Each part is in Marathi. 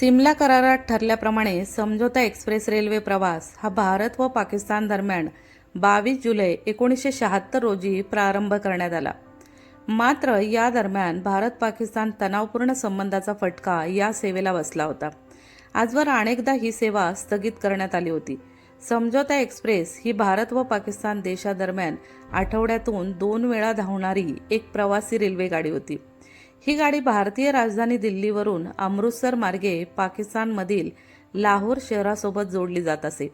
सिमला करारात ठरल्याप्रमाणे समझोता एक्सप्रेस रेल्वे प्रवास हा भारत व पाकिस्तान दरम्यान बावीस जुलै एकोणीसशे शहात्तर रोजी प्रारंभ करण्यात आला. मात्र या दरम्यान भारत पाकिस्तान तणावपूर्ण संबंधाचा फटका या सेवेला बसला होता. आजवर अनेकदा ही सेवा स्थगित करण्यात आली होती. समझोता एक्सप्रेस ही भारत व पाकिस्तान देशादरम्यान आठवड्यातून दोन वेळा धावणारी एक प्रवासी रेल्वेगाडी होती. ही गाडी भारतीय राजधानी दिल्लीवरून अमृतसर मार्गे पाकिस्तानमधील लाहोर शहरासोबत जोडली जात असे.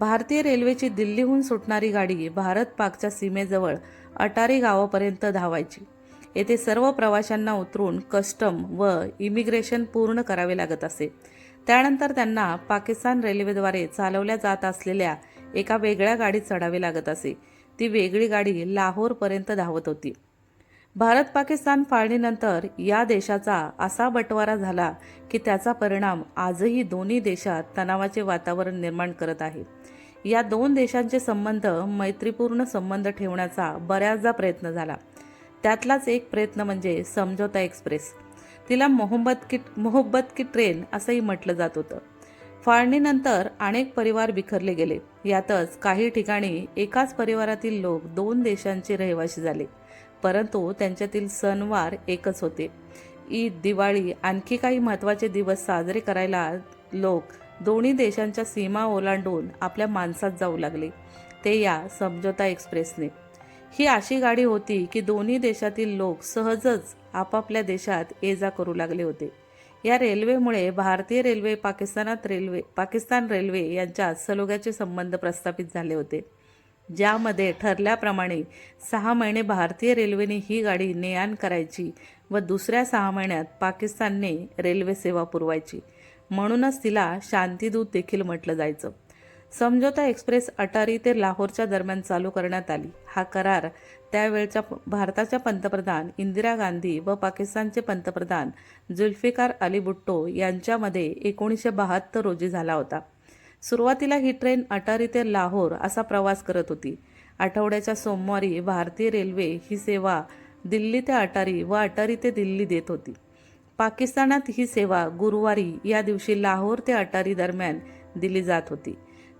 भारतीय रेल्वेची दिल्लीहून सुटणारी गाडी भारत पाकच्या सीमेजवळ अटारी गावापर्यंत धावायची. येथे सर्व प्रवाशांना उतरून कस्टम व इमिग्रेशन पूर्ण करावे लागत असे. त्यानंतर त्यांना पाकिस्तान रेल्वेद्वारे चालवल्या जात असलेल्या एका वेगळ्या गाडीत चढावे लागत असे. ती वेगळी गाडी लाहोरपर्यंत धावत होती. भारत पाकिस्तान फाळणीनंतर या देशाचा असा बंटवारा झाला की त्याचा परिणाम आजही दोन्ही देशात तणावाचे वातावरण निर्माण करत आहे. या दोन देशांचे संबंध मैत्रीपूर्ण संबंध ठेवण्याचा बऱ्याचदा प्रयत्न झाला. त्यातलाच एक प्रयत्न म्हणजे समझोता एक्सप्रेस. तिला मोहब्बत की मोहब्बत की ट्रेन असंही म्हटलं जात होतं. फाळणीनंतर अनेक परिवार बिखरले गेले. यातच काही ठिकाणी एकाच परिवारातील लोक दोन देशांचे रहिवासी झाले. परंतु त्यांच्यातील सणवार एकच होते. ईद दिवाळी आणखी काही महत्त्वाचे दिवस साजरे करायला लोक दोन्ही देशांच्या सीमा ओलांडून आपल्या माणसात जाऊ लागले. ते या समझोता एक्सप्रेसने. ही अशी गाडी होती की दोन्ही देशातील लोक सहजच आपापल्या देशात ये जा करू लागले होते. या रेल्वेमुळे भारतीय रेल्वे पाकिस्तानात रेल्वे पाकिस्तान रेल्वे यांच्यात सलोग्याचे संबंध प्रस्थापित झाले होते. ज्यामध्ये ठरल्याप्रमाणे सहा महिने भारतीय रेल्वेने ही गाडी ने आण करायची व दुसऱ्या सहा महिन्यात पाकिस्तानने रेल्वे सेवा पुरवायची. म्हणूनच तिला शांतीदूत देखील म्हटलं जायचं. समझोता एक्सप्रेस अटारी ते लाहोरच्या दरम्यान चालू करण्यात आली. हा करार त्यावेळच्या भारताच्या पंतप्रधान इंदिरा गांधी व पाकिस्तानचे पंतप्रधान जुल्फिकार अली भुट्टो यांच्यामध्ये एकोणीसशे बहात्तर रोजी झाला होता. सुरुवातीला ही ट्रेन अटारी ते लाहोर असा प्रवास करत होती. आठवड्याच्या सोमवारी भारतीय रेल्वे ही सेवा दिल्ली ते अटारी व अटारी ते दिल्ली देत होती. पाकिस्तानात ही सेवा गुरुवारी या दिवशी लाहोर ते अटारी दरम्यान दिली जात होती.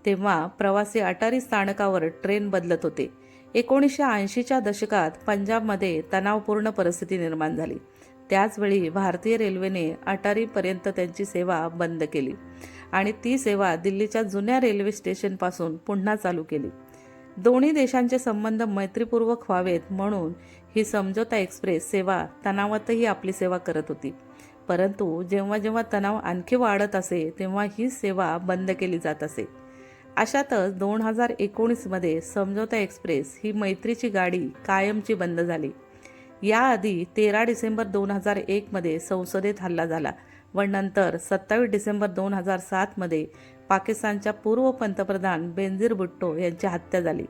तेव्हा प्रवासी अटारी स्थानकावर ट्रेन बदलत होते. एकोणीसशे ऐंशीच्या दशकात पंजाबमध्ये तणावपूर्ण परिस्थिती निर्माण झाली. त्याचवेळी भारतीय रेल्वेने अटारीपर्यंत त्यांची सेवा बंद केली. आणि ती सेवा दिल्लीच्या जुन्या रेल्वे स्टेशनपासून पुन्हा चालू केली. दोन्ही देशांचे संबंध मैत्रीपूर्वक व्हावेत म्हणून ही समझोता एक्सप्रेस सेवा तणावातही आपली सेवा करत होती. परंतु जेव्हा जेव्हा तणाव आणखी वाढत असे तेव्हा ही सेवा बंद केली जात असे. अशातच दोन हजार एकोणीसमध्ये समझोता एक्सप्रेस ही मैत्रीची गाडी कायमची बंद झाली. याआधी तेरा डिसेंबर दोन हजार एकमध्ये संसदेत हल्ला झाला. व नंतर सत्तावीस डिसेंबर दोन हजार सातमध्ये पाकिस्तानच्या पूर्व पंतप्रधान बेनझीर भुट्टो यांची हत्या झाली.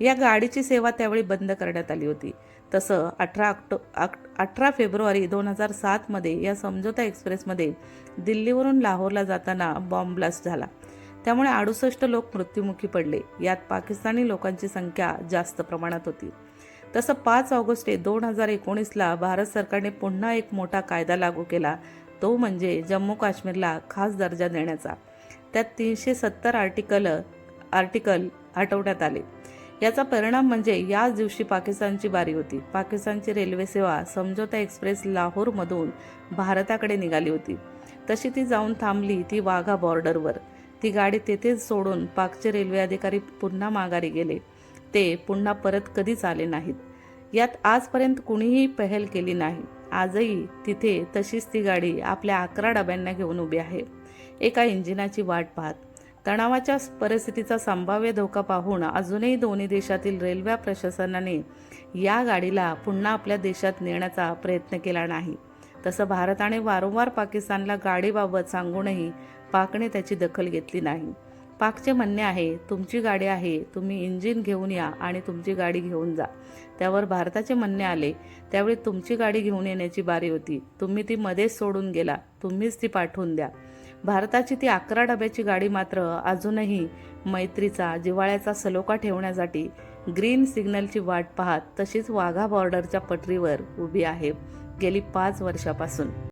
या गाडीची सेवा त्यावेळी बंद करण्यात आली होती. तसं अठरा ऑक्टो अठरा फेब्रुवारी दोन हजार सातमध्ये या समझोता एक्सप्रेसमध्ये दिल्लीवरून लाहोरला जाताना बॉम्ब ब्लास्ट झाला. त्यामुळे अडुसष्ट लोक मृत्युमुखी पडले. यात पाकिस्तानी लोकांची संख्या जास्त प्रमाणात होती. तसं पाच ऑगस्ट दोन हजार एकोणीसला भारत सरकारने पुन्हा एक मोठा कायदा लागू केला. तो म्हणजे जम्मू काश्मीरला खास दर्जा देण्याचा. त्यात तीनशे सत्तर आर्टिकल आर्टिकल हटवण्यात आले. याचा परिणाम म्हणजे याच दिवशी पाकिस्तानची बारी होती. पाकिस्तानची रेल्वे सेवा समझोता एक्सप्रेस लाहोरमधून भारताकडे निघाली होती. तशी ती जाऊन थांबली ती वाघा बॉर्डरवर ती गाडी तेथेच सोडून पाकचे रेल्वे अधिकारी पुन्हा माघारी गेले. ते पुन्हा परत कधीच आले नाहीत. यात आजपर्यंत कुणीही पहल केली नाही. आजही तिथे तशीच ती गाडी आपल्या अकरा डब्यांना घेऊन उभी आहे. एका इंजिनाची वाट पाहत. तणावाच्या परिस्थितीचा संभाव्य धोका पाहून अजूनही दोन्ही देशातील रेल्वे प्रशासनाने या गाडीला पुन्हा आपल्या देशात नेण्याचा प्रयत्न केला नाही. तसं भारताने वारंवार पाकिस्तानला गाडीबाबत सांगूनही पाकने त्याची दखल घेतली नाही. पाकचे म्हणणे आहे तुमची गाडी आहे तुम्ही इंजिन घेऊन या आणि तुमची गाडी घेऊन जा. त्यावर भारताचे म्हणणे आले त्यावेळी तुमची गाडी घेऊन येण्याची बारी होती. तुम्ही ती मध्येच सोडून गेला. तुम्हीच ती पाठवून द्या. भारताची ती अकरा डब्याची गाडी मात्र अजूनही मैत्रीचा जिव्हाळ्याचा सलोखा ठेवण्यासाठी ग्रीन सिग्नलची वाट पाहत तशीच वाघा बॉर्डरच्या पटरीवर उभी आहे. गेली पाच वर्षापासून.